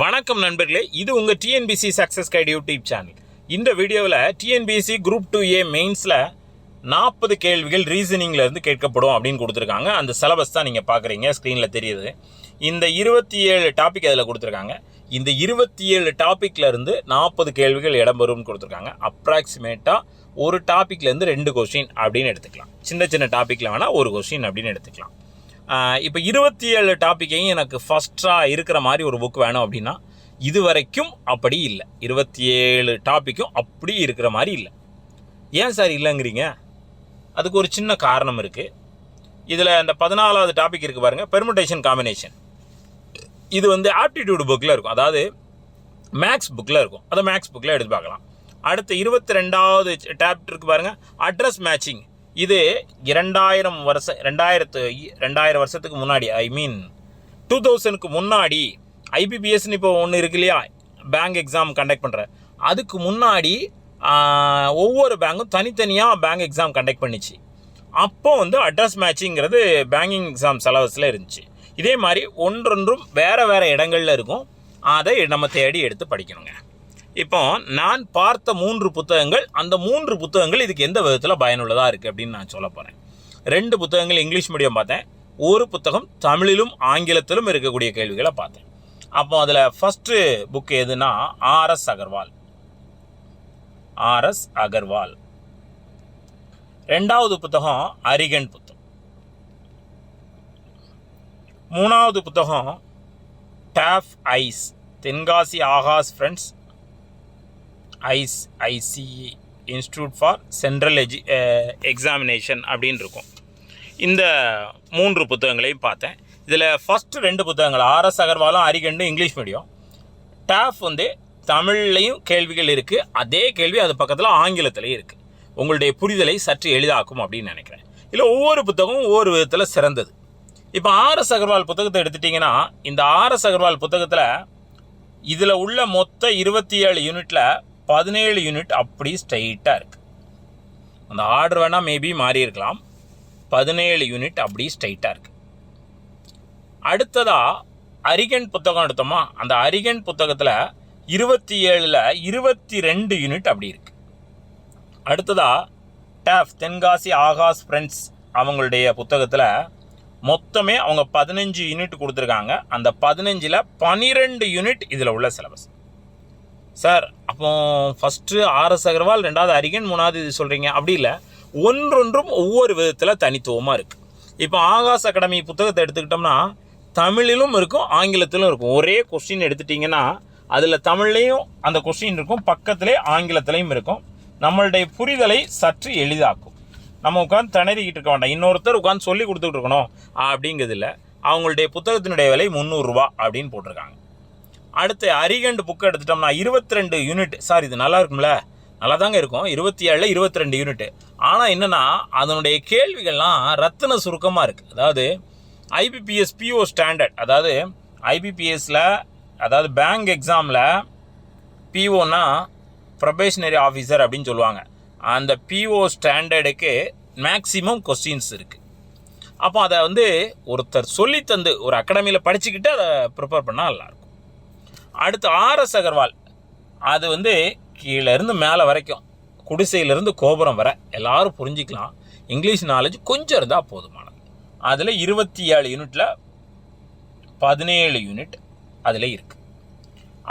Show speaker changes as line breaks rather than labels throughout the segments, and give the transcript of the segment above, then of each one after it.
வணக்கம் நண்பர்களே இது உங்கள் TNPSC success guide YouTube channel இந்த வீடியோவில் டிஎன்பிசி குரூப் டூ ஏ மெயின்ஸில் நாற்பது கேள்விகள் ரீசனிங்லேருந்து கேட்கப்படும் அப்படின்னு கொடுத்துருக்காங்க. அந்த சிலபஸ் தான் நீங்கள் பார்க்குறீங்க ஸ்க்ரீனில் தெரியுது. இந்த இருபத்தி ஏழு டாபிக் அதில் கொடுத்துருக்காங்க. இந்த இருபத்தி ஏழு டாப்பிக்லேருந்து இருந்து நாற்பது கேள்விகள் இடம்பெறும்னு கொடுத்துருக்காங்க. அப்ராக்சிமேட்டாக ஒரு டாப்பிக்லேருந்து ரெண்டு கொஸ்டின் அப்படின்னு எடுத்துக்கலாம். சின்ன சின்ன டாப்பிக்கில் வேணால் ஒரு கொஸ்டின் அப்படின்னு எடுத்துக்கலாம். இப்போ இருபத்தி ஏழு டாப்பிக்கையும் எனக்கு ஃபஸ்ட்டாக இருக்கிற மாதிரி ஒரு புக் வேணும் அப்படின்னா இது வரைக்கும் அப்படி இல்லை. இருபத்தி ஏழு டாப்பிக்கும் அப்படி இருக்கிற மாதிரி இல்லை. ஏன் சார் இல்லைங்கிறீங்க? அதுக்கு ஒரு சின்ன காரணம் இருக்குது இதில் இந்த பதினாலாவது டாபிக் இருக்குது பாருங்கள் பெர்முடேஷன் காம்பினேஷன் இது வந்து ஆப்டிடியூட் புக்கில் இருக்கும். அதாவது மேக்ஸ் புக்கில் இருக்கும். அதை மேக்ஸ் புக்கில் எடுத்து பார்க்கலாம். அடுத்த இருபத்தி ரெண்டாவது சாப்டர் பாருங்கள் அட்ரஸ் மேட்சிங் இது இரண்டாயிரம் வருஷம் ரெண்டாயிரத்து ரெண்டாயிரம் வருஷத்துக்கு முன்னாடி ஐ மீன் டூ தௌசண்ட்க்கு முன்னாடி ஐபிபிஎஸ்னு இப்போ ஒன்று இருக்கு இல்லையா? பேங்க் எக்ஸாம் கண்டக்ட் பண்ணுற அதுக்கு முன்னாடி ஒவ்வொரு பேங்க்கும் தனித்தனியாக பேங்க் எக்ஸாம் கண்டக்ட் பண்ணிச்சு. அப்போ வந்து அட்ரஸ் மேட்சிங்கிறது பேங்கிங் எக்ஸாம் சிலபஸில் இருந்துச்சு. இதே மாதிரி ஒன்றொன்றும் வேறு வேறு இடங்கள்ல இருக்கும். அதை நம்ம தேடி எடுத்து படிக்கணுங்க. இப்போ நான் பார்த்த மூன்று புத்தகங்கள் அந்த மூன்று புத்தகங்கள் இதுக்கு எந்த விதத்தில் பயனுள்ளதாக இருக்குது அப்படின்னு நான் சொல்ல போகிறேன் ரெண்டு புத்தகங்கள் இங்கிலீஷ் மீடியம் பார்த்தேன். ஒரு புத்தகம் தமிழிலும் ஆங்கிலத்திலும் இருக்கக்கூடிய கேள்விகளை பார்த்தேன். அப்போ அதில் ஃபஸ்ட்டு புக் எதுனா ஆர்எஸ் அகர்வால். ஆர்எஸ் அகர்வால். ரெண்டாவது புத்தகம் அரிகன் புத்தகம். மூணாவது புத்தகம் டாஃப் ஐஸ். Tenkasi Akash friends ice ICE institute for central edu examination அப்படின்னு இருக்கும். இந்த மூன்று புத்தகங்களையும் பார்த்தேன். இதில் ஃபஸ்ட்டு ரெண்டு புத்தகங்கள் ஆர்எஸ் அகர்வாலும் அரிகண்டும் இங்கிலீஷ் மீடியம் டாஃப் வந்து தமிழ்லையும் கேள்விகள் இருக்குது அதே கேள்வி அது பக்கத்தில் ஆங்கிலத்திலையும் இருக்குது உங்களுடைய புரிதலை சற்று எளிதாக்கும் அப்படின்னு நினைக்கிறேன். இல்லை ஒவ்வொரு புத்தகமும் ஒவ்வொரு விதத்தில் சிறந்தது. இப்போ ஆர்எஸ் அகர்வால் புத்தகத்தை எடுத்துட்டிங்கன்னா இந்த ஆர்எஸ் அகர்வால் புத்தகத்தில் இதில் உள்ள மொத்த இருபத்தி ஏழு யூனிட்டில் பதினேழு யூனிட் அப்படி ஸ்ட்ரைட்டாக இருக்குது அந்த ஆர்டர் வேணால் மேபி மாறி இருக்கலாம். பதினேழு யூனிட் அப்படி ஸ்ட்ரைட்டாக இருக்குது அடுத்ததாக அரிகன் புத்தகம் எடுத்தோமா? அந்த அரிகன் புத்தகத்தில் இருபத்தி ஏழில் இருபத்தி ரெண்டு யூனிட் அப்படி இருக்குது அடுத்ததாக டேஃப் தென்காசி ஆகாஷ் ஃப்ரெண்ட்ஸ் அவங்களுடைய புத்தகத்தில் மொத்தமே அவங்க பதினஞ்சு யூனிட் கொடுத்துருக்காங்க. அந்த பதினஞ்சில் பனிரெண்டு யூனிட் இதில் உள்ள சிலபஸ் சார் அப்போ ஃபஸ்ட்டு ஆர்எஸ் அகர்வால் ரெண்டாவது அரிகன் மூணாவது இது சொல்கிறீங்க அப்படி இல்லை. ஒன்றொன்றும் ஒவ்வொரு விதத்தில் தனித்துவமாக இருக்குது இப்போ ஆகாஷ் அகாடமி புத்தகத்தை எடுத்துக்கிட்டோம்னா தமிழிலும் இருக்கும் ஆங்கிலத்திலும் இருக்கும். ஒரே கொஸ்டின் எடுத்துட்டிங்கன்னா அதில் தமிழ்லையும் அந்த கொஸ்டின் இருக்கும் பக்கத்திலே ஆங்கிலத்திலையும் இருக்கும். நம்மளுடைய புரிதலை சற்று எளிதாக்கும். நம்ம உட்காந்து திணறிக்கிட்டு இருக்க வேண்டாம். இன்னொருத்தர் உட்காந்து சொல்லி கொடுத்துட்டு இருக்கணும். அப்படிங்கிறது இல்லை அவங்களுடைய புத்தகத்தினுடைய விலை முந்நூறுரூவா அப்படின்னு போட்டிருக்காங்க. அடுத்து அரிகண்ட் புக் எடுத்துட்டோம்னா இருபத்தி ரெண்டு யூனிட் சார் இது நல்லா இருக்கும்ல? நல்லா தாங்க இருக்கும். இருபத்தி ஏழில் இருபத்தி ரெண்டு யூனிட் ஆனால் என்னென்னா அதனுடைய கேள்விகள்லாம் ரத்தின சுருக்கமாக இருக்குது அதாவது ஐபிபிஎஸ் பிஓ ஸ்டாண்டர்ட் அதாவது ஐபிபிஎஸ்ல அதாவது பேங்க் எக்ஸாமில் பிஓனா ப்ரொபேஷனரி ஆஃபீஸர் அப்படின்னு சொல்லுவாங்க. அந்த பிஓ ஸ்டாண்டர்டுக்கு மேக்ஸிமம் கொஸ்டின்ஸ் இருக்குது அப்போ அதை வந்து ஒருத்தர் சொல்லி தந்து ஒரு அகாடமியில் படிச்சுக்கிட்டு அதை ப்ரிப்பேர் பண்ணால் நல்லாயிருக்கும் அடுத்து ஆர்எஸ் அகர்வால். அது வந்து கீழேருந்து மேலே வரைக்கும். குடிசையிலேருந்து கோபுரம் வர. எல்லாரும் புரிஞ்சிக்கலாம். இங்கிலீஷ் நாலேஜ் கொஞ்சம் இருந்தால் போதுமானது. அதில் இருபத்தி ஏழு யூனிட்டில் பதினேழு யூனிட் அதில் இருக்குது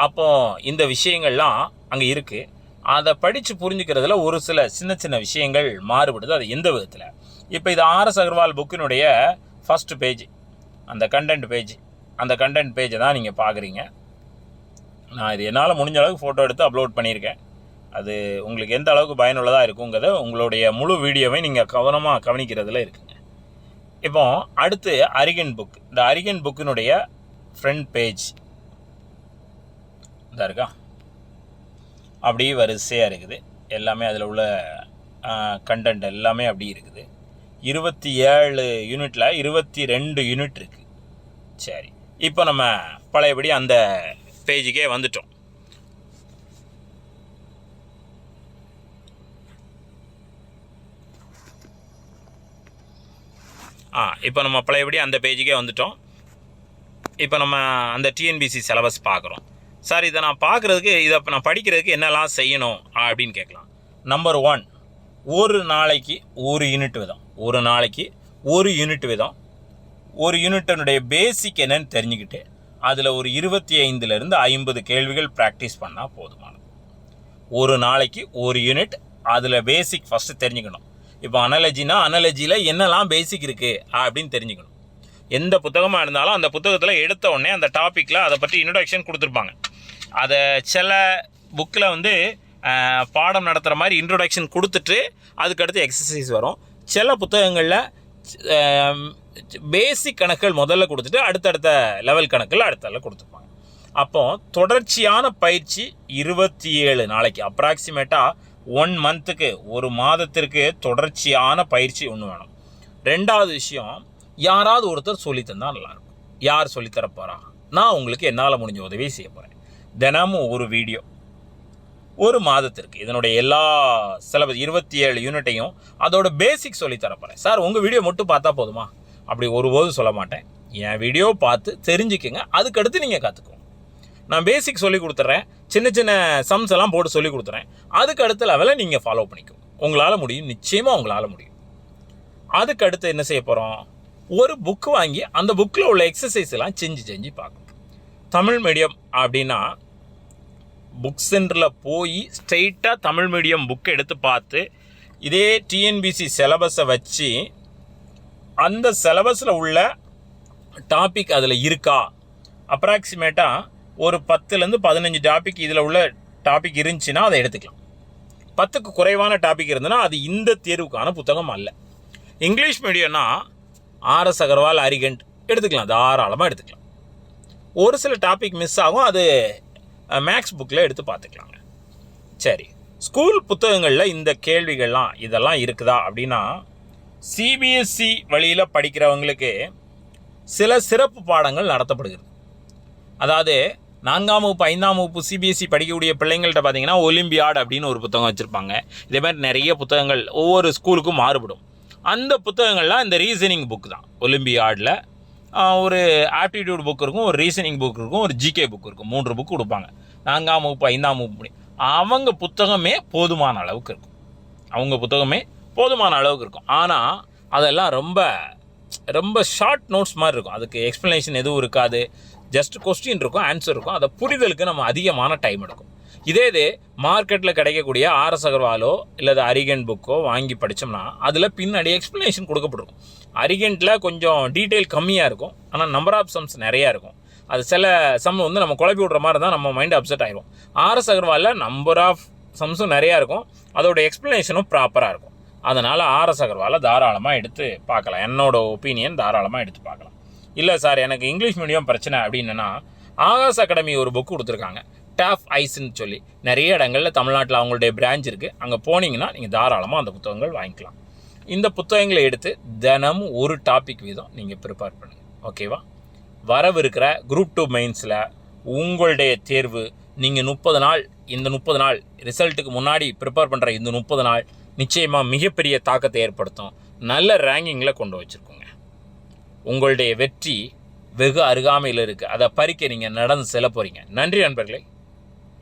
அப்போ இந்த விஷயங்கள்லாம் அங்கே இருக்குது அதை படித்து புரிஞ்சுக்கிறதுல ஒரு சில சின்ன சின்ன விஷயங்கள் மாறுபடுது. அது எந்த விதத்தில்? இப்போ இது ஆர்எஸ் அகர்வால் புக்கினுடைய ஃபஸ்ட்டு பேஜ் அந்த கண்டென்ட் பேஜ் அந்த கண்டென்ட் பேஜை தான் நீங்கள் பார்க்குறீங்க நான் இது என்னால் முடிஞ்ச அளவுக்கு ஃபோட்டோ எடுத்து அப்லோட் பண்ணியிருக்கேன். அது உங்களுக்கு எந்த அளவுக்கு பயனுள்ளதாக இருக்குங்கிறத உங்களுடைய முழு வீடியோவை நீங்கள் கவனமாக கவனிக்கிறதுல இருக்குங்க இப்போ அடுத்து அரிகன் புக் இந்த அரிகன் புக்கினுடைய ஃப்ரண்ட் பேஜ் இதாக இருக்கா? அப்படியே வரிசையாக இருக்குது. எல்லாமே அதில் உள்ள கண்டென்ட் எல்லாமே அப்படி இருக்குது. இருபத்தி ஏழு யூனிட்டில் இருபத்தி ரெண்டு யூனிட் இருக்குது சரி. இப்போ நம்ம பழையபடி அந்த பேஜுக்கே வந்துட்டோம். ஆ இப்போ நம்ம பழையபடி அந்த பேஜுக்கே வந்துட்டோம். இப்போ நம்ம அந்த டிஎன்பிசி சிலபஸ் பார்க்குறோம். சார் இதை நான் பார்க்குறதுக்கு இதை இப்போ நான் படிக்கிறதுக்கு என்னெல்லாம் செய்யணும் அப்படின்னு கேட்கலாம். நம்பர் ஒன் ஒரு நாளைக்கு ஒரு யூனிட் விதம். ஒரு நாளைக்கு ஒரு யூனிட் விதம். ஒரு யூனிட்டனுடைய பேசிக் என்னன்னு தெரிஞ்சுக்கிட்டு அதில் ஒரு இருபத்தி ஐந்துலேருந்து ஐம்பது கேள்விகள் ப்ராக்டிஸ் பண்ணால் போதுமானது. ஒரு நாளைக்கு ஒரு யூனிட் அதில் பேசிக் ஃபஸ்ட்டு தெரிஞ்சுக்கணும். இப்போ அனாலஜினா அனாலஜியில் என்னெல்லாம் பேசிக் இருக்குது அப்படின்னு தெரிஞ்சுக்கணும். எந்த புத்தகமாக இருந்தாலும் அந்த புத்தகத்தில் எடுத்த உடனே அந்த டாப்பிக்கில் அதை பற்றி இன்ட்ரடக்ஷன் கொடுத்துருப்பாங்க. அதை சில புக்கில் வந்து பாடம் நடத்துகிற மாதிரி இன்ட்ரொடக்ஷன் கொடுத்துட்டு அதுக்கடுத்து எக்ஸசைஸ் வரும். சில புத்தகங்களில் பேசிக் கணக்குகள் முதல்ல கொடுத்துட்டு அடுத்தடுத்த லெவல் கணக்குகள் அடுத்த கொடுத்துருப்பாங்க அப்போ தொடர்ச்சியான பயிற்சி இருபத்தி ஏழு நாளைக்கு அப்ராக்சிமேட்டாக ஒன் மந்த்துக்கு ஒரு மாதத்திற்கு தொடர்ச்சியான பயிற்சி ஒன்று வேணும். ரெண்டாவது விஷயம் யாராவது ஒருத்தர் சொல்லித்தந்தால் நல்லாயிருக்கும். யார் சொல்லித்தரப்போகிறா நான் உங்களுக்கு என்னால் முடிஞ்ச உதவியை செய்ய போகிறேன் தினமும் ஒரு வீடியோ ஒரு மாதத்திற்கு இதனுடைய எல்லா சிலபஸ் இருபத்தி ஏழு யூனிட்டையும் அதோட பேசிக் சொல்லித்தரப்போகிறேன் சார் உங்கள் வீடியோ மட்டும் பார்த்தா போதுமா? அப்படி ஒருபோதும் சொல்ல மாட்டேன். என் வீடியோ பார்த்து தெரிஞ்சுக்கங்க. அதுக்கடுத்து நீங்கள் கற்றுக்கோங்க நான் பேசிக் சொல்லி கொடுத்துட்றேன் சின்ன சின்ன சம்ஸ் எல்லாம் போட்டு சொல்லி கொடுத்துறேன். அதுக்கு அடுத்த லெவலில் நீங்கள் ஃபாலோ பண்ணிக்கும் உங்களால் முடியும். நிச்சயமாக உங்களால் முடியும். அதுக்கு அடுத்து என்ன செய்ய போகிறோம் ஒரு புக் வாங்கி அந்த புக்கில் உள்ள எக்ஸசைஸ் எல்லாம் செஞ்சு செஞ்சு பார்க்கணும். தமிழ் மீடியம் அப்படின்னா புக் சென்டரில் போய் ஸ்ட்ரெயிட்டாக தமிழ் மீடியம் புக் எடுத்து பார்த்து இதே டிஎன்பிசி சிலபஸை வச்சு அந்த சிலபஸில் உள்ள டாபிக் அதில் இருக்கா? அப்ராக்சிமேட்டாக ஒரு பத்துலேருந்து பதினஞ்சு டாபிக் இதில் உள்ள டாபிக் இருந்துச்சுன்னா அதை எடுத்துக்கலாம். பத்துக்கு குறைவான டாபிக் இருந்ததுன்னா அது இந்த தேர்வுக்கான புத்தகம் அல்ல. இங்கிலீஷ் மீடியம்னா ஆர்எஸ் அகர்வால் அரிகண்ட் எடுத்துக்கலாம். தாராளமாக எடுத்துக்கலாம். ஒரு சில டாபிக் மிஸ் ஆகும். அது மேக்ஸ் புக்கில் எடுத்து பார்த்துக்கலாங்க. சரி. ஸ்கூல் புத்தகங்களில் இந்த கேள்விகள்லாம் இதெல்லாம் இருக்குதா அப்படின்னா சிபிஎஸ்சி வழியில் படிக்கிறவங்களுக்கு சில சிறப்பு பாடங்கள் நடத்தப்படுகிறது. அதாவது நான்காம் வகுப்பு ஐந்தாம் வகுப்பு சிபிஎஸ்சி படிக்கக்கூடிய பிள்ளைங்கள்ட்ட பார்த்தீங்கன்னா ஒலிம்பியாட் அப்படின்னு ஒரு புத்தகம் வச்சுருப்பாங்க. இதே மாதிரி நிறைய புத்தகங்கள் ஒவ்வொரு ஸ்கூலுக்கும் மாறுபடும். அந்த புத்தகங்கள்லாம் இந்த ரீசனிங் புக் தான். ஒலிம்பியாடில் ஒரு ஆப்டிடியூட் புக் இருக்கும் ஒரு ரீசனிங் புக் இருக்கும் ஒரு ஜிகே புக் இருக்கும். மூன்று புக் கொடுப்பாங்க. நான்காம் வகுப்பு ஐந்தாம் வகுப்பு அவங்க புத்தகமே போதுமான அளவுக்கு இருக்கும். அவங்க புத்தகமே போதுமான அளவுக்கு இருக்கும். ஆனால் அதெல்லாம் ரொம்ப ரொம்ப ஷார்ட் நோட்ஸ் மாதிரி இருக்கும். அதுக்கு எக்ஸ்ப்ளனேஷன் எதுவும் இருக்காது. ஜஸ்ட் கொஸ்டின் இருக்கும் ஆன்சர் இருக்கும். அதை புரிதலுக்கு நம்ம அதிகமான டைம் எடுக்கும். இதே இது மார்க்கெட்டில் கிடைக்கக்கூடிய ஆர்எஸ் அகர்வாலோ இல்லை அரிகன் புக்கோ வாங்கி படித்தோம்னா அதில் பின்னாடி எக்ஸ்ப்ளனேஷன் கொடுக்கப்பட்டிருக்கும் அரிகென்ட்டில் கொஞ்சம் டீட்டெயில் கம்மியாக இருக்கும். ஆனால் நம்பர் ஆஃப் சம்ஸ் நிறையா இருக்கும். அது சில சம் வந்து நம்ம குழப்பி விட்ற மாதிரி தான் நம்ம மைண்ட் அப்செட் ஆயிரும். ஆர்எஸ் அகர்வாலில் நம்பர் ஆஃப் சம்ஸும் நிறையா இருக்கும். அதோட எக்ஸ்ப்ளனேஷனும் ப்ராப்பராக இருக்கும். அதனால் ஆர்எஸ் அகர்வாலை தாராளமாக எடுத்து பார்க்கலாம். என்னோடய ஒப்பீனியன் தாராளமாக எடுத்து பார்க்கலாம். இல்லை சார் எனக்கு இங்கிலீஷ் மீடியம் பிரச்சனை அப்படின்னா ஆகாஷ் அகாடமி ஒரு புக் கொடுத்துருக்காங்க. டாஃப் ஐஸ்ன்னு சொல்லி. நிறைய இடங்களில் தமிழ்நாட்டில் அவங்களுடைய பிரான்ச் இருக்குது அங்கே போனீங்கன்னா நீங்கள் தாராளமாக அந்த புத்தகங்கள் வாங்கிக்கலாம். இந்த புத்தகங்களை எடுத்து தினமும் ஒரு டாபிக் வீதம் நீங்கள் ப்ரிப்பேர் பண்ணுங்கள் ஓகேவா வரவிருக்கிற குரூப் டூ மெயின்ஸில் உங்களுடைய தேர்வு நீங்கள் முப்பது நாள் இந்த முப்பது நாள் ரிசல்ட்டுக்கு முன்னாடி ப்ரிப்பேர் பண்ணுற இந்த முப்பது நாள் நிச்சயமாக மிகப்பெரிய தாக்கத்தை ஏற்படுத்தும். நல்ல ரேங்கிங்கில் கொண்டு வச்சுருக்கோங்க. உங்களுடைய வெற்றி வெகு அருகாமையில் இருக்குது அதை பறிக்க நீங்கள் நடந்து செல்ல போகிறீங்க நன்றி நண்பர்களே.